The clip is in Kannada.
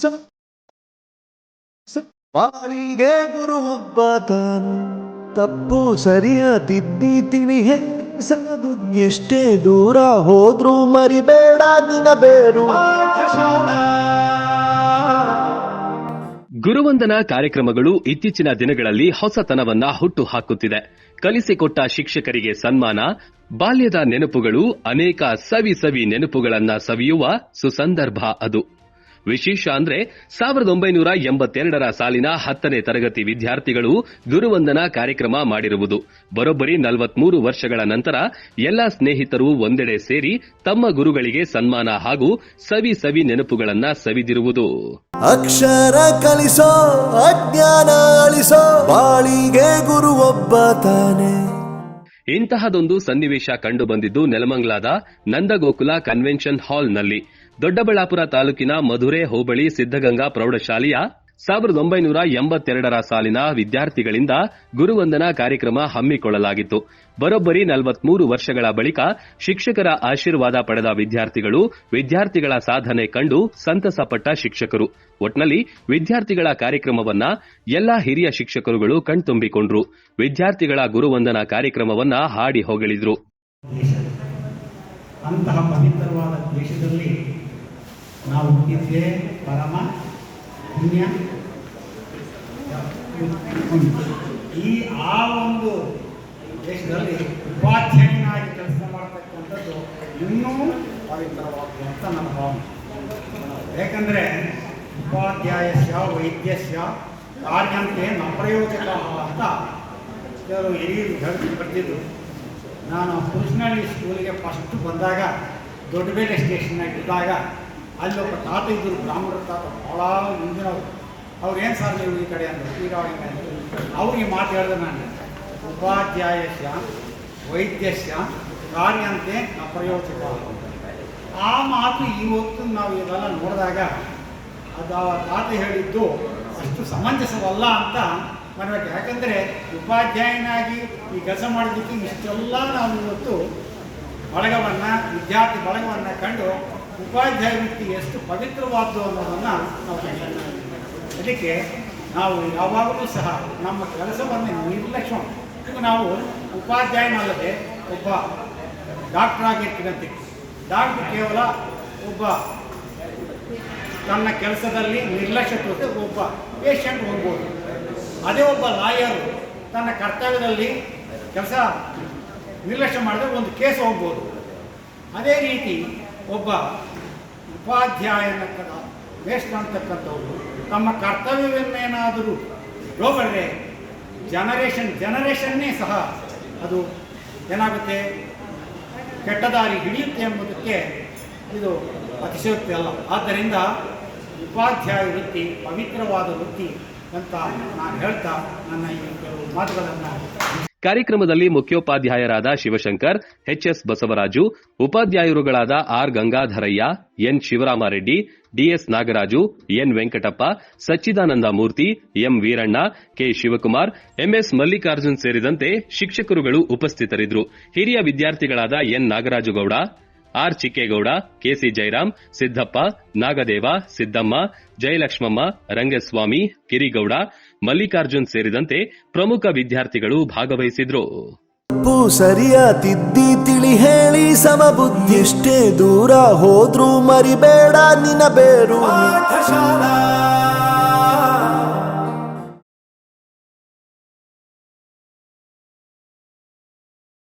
ಸ- ಸ- ಬಾಳಿಗೆ ಗುರು ಒಬ್ಬ ತಾನು ತಪ್ಪು ಸರಿಯ ತಿದ್ದಿ ತಿಳಿ ಎಷ್ಟೇ ದೂರ ಹೋದ್ರು ಮರಿಬೇಡ ನಿನ ಬೇರು. ಗುರುವಂದನ ಕಾರ್ಯಕ್ರಮಗಳು ಇತ್ತೀಚಿನ ದಿನಗಳಲ್ಲಿ ಹೊಸತನವನ್ನ ಹುಟ್ಟು ಹಾಕುತ್ತಿದೆ ಕಲಿಸಿಕೊಟ್ಟ ಶಿಕ್ಷಕರಿಗೆ ಸನ್ಮಾನ, ಬಾಲ್ಯದ ನೆನಪುಗಳು ಅನೇಕ ಸವಿ ಸವಿ ನೆನಪುಗಳನ್ನ ಸವಿಯುವ ಸುಸಂದರ್ಭ ಅದು. ವಿಶೇಷ ಅಂದ್ರೆ ಸಾವಿರದ ಒಂಬೈನೂರ ಎಂಬತ್ತೆರಡರ ಸಾಲಿನ ಹತ್ತನೇ ತರಗತಿ ವಿದ್ಯಾರ್ಥಿಗಳು ಗುರುವಂದನಾ ಕಾರ್ಯಕ್ರಮ ಮಾಡಿರುವುದು. ಬರೋಬ್ಬರಿ ನಲವತ್ಮೂರು ವರ್ಷಗಳ ನಂತರ ಎಲ್ಲಾ ಸ್ನೇಹಿತರು ಒಂದೆಡೆ ಸೇರಿ ತಮ್ಮ ಗುರುಗಳಿಗೆ ಸನ್ಮಾನ ಹಾಗೂ ಸವಿ ಸವಿ ನೆನಪುಗಳನ್ನ ಸವಿದಿರುವುದು. ಅಕ್ಷರ ಕಲಿಸೋ, ಅಜ್ಞಾನ ಅಳಿಸೋ, ಬಾಳಿಗೆ ಗುರು ಒಬ್ಬ ತಾನೆ. ಇಂತಹದೊಂದು ಸನ್ನಿವೇಶ ಕಂಡುಬಂದಿದ್ದು ನೆಲಮಂಗ್ಲಾದ ನಂದಗೋಕುಲ ಕನ್ವೆನ್ಷನ್ ಹಾಲ್ನಲ್ಲಿ ದೊಡ್ಡಬಳ್ಳಾಪುರ ತಾಲೂಕಿನ ಮಧುರೆ ಹೋಬಳಿ ಸಿದ್ದಗಂಗಾ ಪ್ರೌಢಶಾಲೆಯ ಸಾವಿರದ ಒಂಬೈನೂರ ಎಂಬತ್ತೆರಡರ ಸಾಲಿನ ವಿದ್ಯಾರ್ಥಿಗಳಿಂದ ಗುರುವಂದನಾ ಕಾರ್ಯಕ್ರಮ ಹಮ್ಮಿಕೊಳ್ಳಲಾಗಿತ್ತು. ಬರೋಬ್ಬರಿ ನಲವತ್ಮೂರು ವರ್ಷಗಳ ಬಳಿಕ ಶಿಕ್ಷಕರ ಆಶೀರ್ವಾದ ಪಡೆದ ವಿದ್ಯಾರ್ಥಿಗಳು ವಿದ್ಯಾರ್ಥಿಗಳ ಸಾಧನೆ ಕಂಡು ಸಂತಸಪಟ್ಟ ಶಿಕ್ಷಕರು. ಒಟ್ನಲ್ಲಿ ವಿದ್ಯಾರ್ಥಿಗಳ ಕಾರ್ಯಕ್ರಮವನ್ನ ಎಲ್ಲಾ ಹಿರಿಯ ಶಿಕ್ಷಕರುಗಳು ಕಣ್ತುಂಬಿಕೊಂಡ್ರು. ವಿದ್ಯಾರ್ಥಿಗಳ ಗುರುವಂದನಾ ಕಾರ್ಯಕ್ರಮವನ್ನ ಹಾಡಿ ಹೊಗಳಿದ್ರು. ಅಂತಹ ಪವಿತ್ರವಾದ ದೇಶದಲ್ಲಿ ನಾವು ಪರಮ ಪುಣ್ಯ. ಈ ಆ ಒಂದು ದೇಶದಲ್ಲಿ ಉಪಾಧ್ಯಾಯನಾಗಿ ಕೆಲಸ ಮಾಡತಕ್ಕಂಥದ್ದು ಇನ್ನೂ ಪವಿತ್ರವಾದ್ದು ಅಂತ ನನ್ನ ಭಾವನೆ ಯಾಕಂದರೆ ಉಪಾಧ್ಯಾಯಸ್ಯ ವೈದ್ಯಸ್ಯ ಕಾರ್ಯಂತೆ ನ ಪ್ರಯೋಜಕ ಅಂತ ಕೆಲವರು ಹಿರಿಯರು ಹೇಳಿ ಬರ್ತಿದ್ರು ನಾನು ಪುರುಷನಹಳ್ಳಿ ಸ್ಕೂಲಿಗೆ ಫಸ್ಟ್ ಬಂದಾಗ ದೊಡ್ಡಬೇಲೆ ಸ್ಟೇಷನ್ನಾಗ ಇದ್ದಾಗ ಅಲ್ಲಿ ಒಬ್ಬ ತಾತ ಇದ್ದರು ಬ್ರಾಹ್ಮಣರ ತಾತ ಭಾಳ ಮುಂದಿನವರು. ಅವ್ರು ಏನು ಸರ್ ನೀವು ಈ ಕಡೆ ಅಂದರು. ಶ್ರೀರಾವಳಿಂಗ ಅವ್ರಿಗೆ ಮಾತು ಹೇಳಿದ್ರೆ ನಾನು. ಉಪಾಧ್ಯಾಯಸ್ಯ, ವೈದ್ಯಸ್ಯ, ಕಾರ್ಯಂತೆ ಅಪ್ರಯೋಜಕ ಪ್ರಯೋಜಕ ಆ ಮಾತು ಇವತ್ತು ನಾವು ಇದೆಲ್ಲ ನೋಡಿದಾಗ ಅದು ಆ ತಾತ ಹೇಳಿದ್ದು ಅಷ್ಟು ಸಮಂಜಸವಲ್ಲ ಅಂತ ಮಾಡಬೇಕು ಯಾಕಂದರೆ ಉಪಾಧ್ಯಾಯನಾಗಿ ಈ ಕೆಲಸ ಮಾಡಿದ್ದಕ್ಕೆ ಇಷ್ಟೆಲ್ಲ ನಾವು ಇವತ್ತು ಬಳಗವನ್ನು, ವಿದ್ಯಾರ್ಥಿ ಬಳಗವನ್ನು ಕಂಡು ಉಪಾಧ್ಯಾಯ ವೃತ್ತಿ ಎಷ್ಟು ಪವಿತ್ರವಾದ್ದು ಅನ್ನೋದನ್ನು ನಾವು. ಅದಕ್ಕೆ ನಾವು ಯಾವಾಗಲೂ ಸಹ ನಮ್ಮ ಕೆಲಸವನ್ನು ನಿರ್ಲಕ್ಷ್ಯ ಈಗ ನಾವು ಉಪಾಧ್ಯಾಯನಲ್ಲದೆ ಒಬ್ಬ ಡಾಕ್ಟರ್ ಆಗಿರ್ತೀವಂತೆ ಡಾಕ್ಟರ್ ಕೇವಲ ಒಬ್ಬ ತನ್ನ ಕೆಲಸದಲ್ಲಿ ನಿರ್ಲಕ್ಷ್ಯ ತೋರಿಸಿ ಒಬ್ಬ ಪೇಷಂಟ್ ಹೋಗ್ಬೋದು ಅದೇ ಒಬ್ಬ ಲಾಯರ್ ತನ್ನ ಕರ್ತವ್ಯದಲ್ಲಿ ಕೆಲಸ ನಿರ್ಲಕ್ಷ್ಯ ಮಾಡಿದ್ರೆ ಒಂದು ಕೇಸ್ ಹೋಗ್ಬೋದು. ಅದೇ ರೀತಿ ಒಬ್ಬ ಉಪಾಧ್ಯಾಯನಕ್ಕದ ವೇಸ್ಟ್ ಅಂತಕ್ಕಂಥವ್ರು. ತಮ್ಮ ಕರ್ತವ್ಯವನ್ನೇನಾದರೂ ಹೋಗರೆ ಜನರೇಷನ್ ಜನರೇಷನ್ನೇ ಸಹ ಅದು ಏನಾಗುತ್ತೆ? ಕೆಟ್ಟದಾರಿ ಹಿಡಿಯುತ್ತೆ ಎಂಬುದಕ್ಕೆ ಇದು ಅತಿಶಯೋಕ್ತಿ ಅಲ್ಲ. ಆದ್ದರಿಂದ ಉಪಾಧ್ಯಾಯ ವೃತ್ತಿ, ಪವಿತ್ರವಾದ ವೃತ್ತಿ ಅಂತ ನಾನು ಹೇಳ್ತಾ ನನ್ನ ಈ ಕೆಲವು ಮಾತುಗಳನ್ನು ಕಾರ್ಯಕ್ರಮದಲ್ಲಿ ಮುಖ್ಯೋಪಾಧ್ಯಾಯರಾದ Shivashankar H S Basavaraju, ಉಪಾಧ್ಯಾಯರುಗಳಾದ R Gangadharaiah, N Shivaramareddy DS Nagaraju, N Venkatappa, Sachidananda Murthy, M Veeranna, K Shivakumar MS Mallikarjun ಸೇರಿದಂತೆ ಶಿಕ್ಷಕರುಗಳು ಉಪಸ್ಥಿತರಿದ್ದರು. ಹಿರಿಯ ವಿದ್ಯಾರ್ಥಿಗಳಾದ N Nagarajugowda R Chikkegowda KC Jairam Siddappa Nagadeva Siddamma Jayalakshmamma Rangaswamy Kirigowda Mallikarjun ಸೇರಿದಂತೆ ಪ್ರಮುಖ ವಿದ್ಯಾರ್ಥಿಗಳು ಭಾಗವಹಿಸಿದ್ರು. ತಪ್ಪು ಸರಿಯ ತಿದ್ದಿ ತಿಳಿ ಹೇಳಿ ಸಮಬುದ್ಧಿ ಎಷ್ಟೇ ದೂರ ಹೋದ್ರೂ ಮರಿಬೇಡ ನಿನ ಬೇರು.